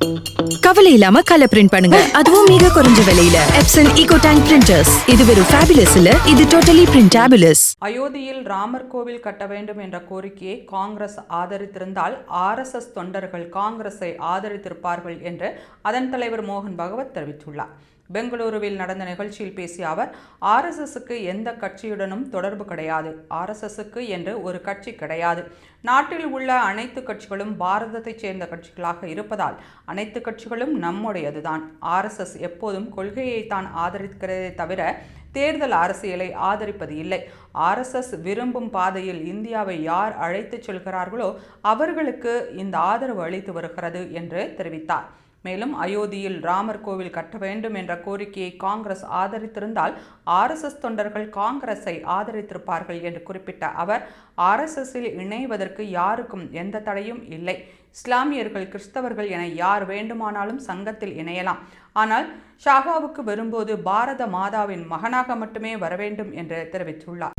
Thank கவலை இல்லாம colour print பண்ணுங்க. அதுவும் மிக குறைஞ்ச விலையில. எப்சன் ஈகோ டேங்க் பிரிண்டர்ஸ் இது வெறும் ஃபேபிலஸ் இல்ல இது டோட்டலி பிரிண்டாபிலஸ் அயோத்தியில் ராமர் கோவில் கட்ட வேண்டும் என்ற கோரிக்கையை காங்கிரஸ் ஆதரித்திருந்தால் ஆர்எஸ்எஸ் தொண்டர்கள் காங்கிரஸை ஆதரித்திருப்பார்கள் என்று அதன் தலைவர் மோகன் பகவத் தெரிவித்துள்ளார். பெங்களூருவில் நடந்த நிகழ்ச்சியில் பேசிய அவர் ஆர்எஸ்எஸ்க்கு எந்த கட்சியுடனும் தொடர்பு கிடையாது. ஆர்எஸ்எஸ்க்கு என்று ஒரு கட்சி கிடையாது. நாட்டில் உள்ள அனைத்து கட்சிகளும் பாரதத்தைச் சேர்ந்த கட்சிகளாக இருப்பதால் அனைத்து கட்சி கட்சிகளும் நம்முடையதுதான். ஆர்எஸ்எஸ் எப்போதும் கொள்கையை தான் ஆதரிக்கிறதே தவிர தேர்தல் அரசியலை ஆதரிப்பது இல்லை. ஆர்எஸ்எஸ் விரும்பும் பாதையில் இந்தியாவை யார் அழைத்துச் செல்கிறார்களோ அவர்களுக்கு இந்த ஆதரவு அளித்து வருகிறது என்று தெரிவித்தார். மேலும் அயோத்தியில் ராமர் கோவில் கட்ட வேண்டும் என்ற கோரிக்கையை காங்கிரஸ் ஆதரித்திருந்தால் ஆர்எஸ்எஸ் தொண்டர்கள் காங்கிரஸை ஆதரித்திருப்பார்கள் என்று குறிப்பிட்ட அவர் ஆர்எஸ்எஸ்ஸில் இணைவதற்கு யாருக்கும் எந்த தடையும் இல்லை. இஸ்லாமியர்கள் கிறிஸ்தவர்கள் என யார் வேண்டுமானாலும் சங்கத்தில் இணையலாம். ஆனால் ஷாகாவுக்கு வரும்போது பாரத மாதாவின் மகனாக மட்டுமே வர வேண்டும் என்று தெரிவித்துள்ளார்.